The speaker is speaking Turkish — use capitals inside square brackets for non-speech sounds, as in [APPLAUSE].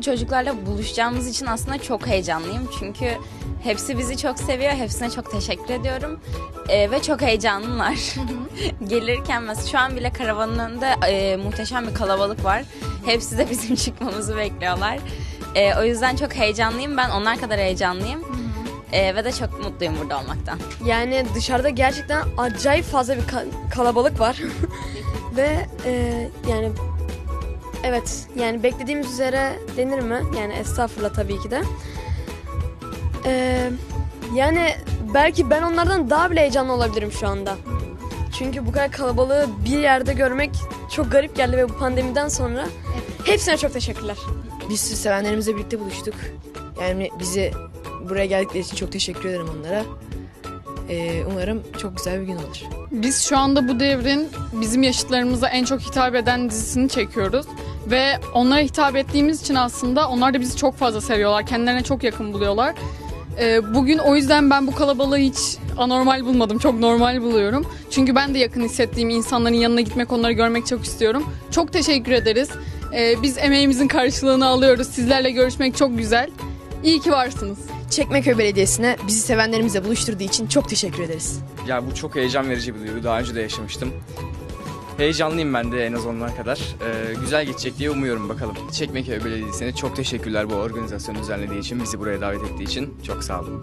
çocuklarla buluşacağımız için aslında çok heyecanlıyım. Çünkü hepsi bizi çok seviyor. Hepsine çok teşekkür ediyorum. Ee, ve çok heyecanlılar. [LAUGHS] Gelirken mesela şu an bile karavanın önünde e, muhteşem bir kalabalık var. Hepsi de bizim [LAUGHS] çıkmamızı bekliyorlar. Ee, o yüzden çok heyecanlıyım. Ben onlar kadar heyecanlıyım. Ee, ve de çok mutluyum burada olmaktan. Yani dışarıda gerçekten acayip fazla bir ka- kalabalık var. [LAUGHS] Ve e, yani evet yani beklediğimiz üzere denir mi? Yani estağfurullah tabii ki de. E, yani belki ben onlardan daha bile heyecanlı olabilirim şu anda. Çünkü bu kadar kalabalığı bir yerde görmek çok garip geldi ve bu pandemiden sonra hepsine çok teşekkürler. Sürü sevenlerimizle birlikte buluştuk. Yani bizi buraya geldikleri için çok teşekkür ederim onlara. Ee, umarım çok güzel bir gün olur. Biz şu anda bu devrin bizim yaşıtlarımıza en çok hitap eden dizisini çekiyoruz. Ve onlara hitap ettiğimiz için aslında onlar da bizi çok fazla seviyorlar. Kendilerine çok yakın buluyorlar. Ee, bugün o yüzden ben bu kalabalığı hiç anormal bulmadım. Çok normal buluyorum. Çünkü ben de yakın hissettiğim insanların yanına gitmek, onları görmek çok istiyorum. Çok teşekkür ederiz. Ee, biz emeğimizin karşılığını alıyoruz. Sizlerle görüşmek çok güzel. İyi ki varsınız. Çekmeköy Belediyesi'ne bizi sevenlerimizle buluşturduğu için çok teşekkür ederiz. Ya bu çok heyecan verici bir duygu. Daha önce de yaşamıştım. Heyecanlıyım ben de en az onlar kadar. Ee, güzel geçecek diye umuyorum bakalım. Çekmeköy Belediyesi'ne çok teşekkürler bu organizasyonu düzenlediği için, bizi buraya davet ettiği için. Çok sağ olun.